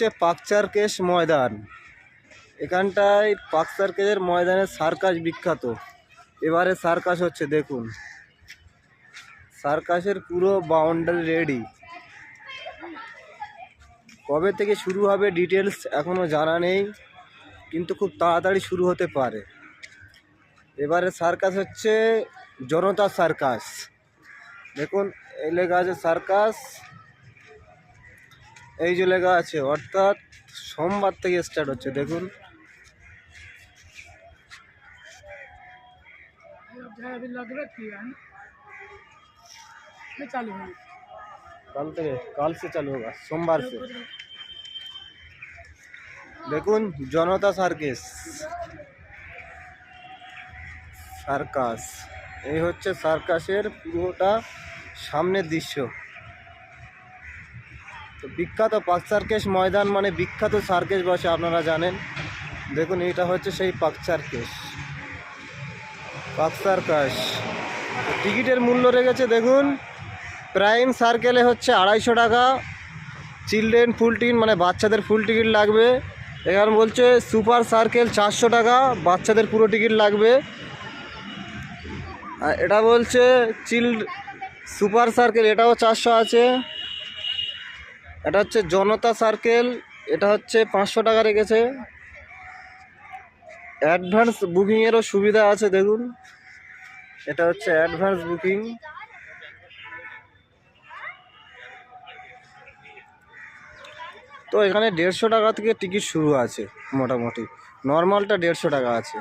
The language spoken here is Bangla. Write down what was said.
হচ্ছে পাকচার কেশ ময়দান। এখানটায় পাকচার কেশের সার্কাস বিখ্যাত। এবারে সার্কাস হচ্ছে, দেখুন। সার্কাসের পুরো বাউন্ডারি রেডি কবে থেকে শুরু হবে ডিটেলস এখনও জানা নেই, কিন্তু খুব তাড়াতাড়ি শুরু হতে পারে। এবারে সার্কাস হচ্ছে জনতা সার্কাস। দেখুন এই লেখা আছে সার্কাস। এই যে লেখা আছে, অর্থাৎ সোমবার থেকে স্টার্ট হচ্ছে, দেখুন। কাল থেকে, কাল সে চালু হোক সোমবার সে। দেখুন, জনতা সার্কেস সার্কাস এই হচ্ছে সার্কাসের পুরোটা সামনের দৃশ্য। তো বিখ্যাত পাক সার্কেস ময়দান মানে বিখ্যাত সার্কেস বসে আপনারা জানেন। দেখুন, এটা হচ্ছে সেই পাক সার্কেস পাক সার্কাস টিকিটের মূল্য রেখেছে, দেখুন, প্রাইম সার্কেলে হচ্ছে আড়াইশো টাকা। চিলড্রেন ফুল টিকিট মানে বাচ্চাদের ফুল টিকিট লাগবে। এখানে বলছে, সুপার সার্কেল চারশো টাকা, বাচ্চাদের পুরো টিকিট লাগবে। আর এটা বলছে, চিল সুপার সার্কেল, এটাও চারশো আছে। এটা হচ্ছে জনতা সার্কেল, এটা হচ্ছে পাঁচশো টাকা রেখেছে। অ্যাডভান্স বুকিংয়েরও সুবিধা আছে, দেখুন। এটা হচ্ছে অ্যাডভান্স বুকিং। তো এখানে দেড়শো টাকা থেকে টিকিট শুরু আছে, মোটামুটি। নর্মালটা দেড়শো টাকা আছে।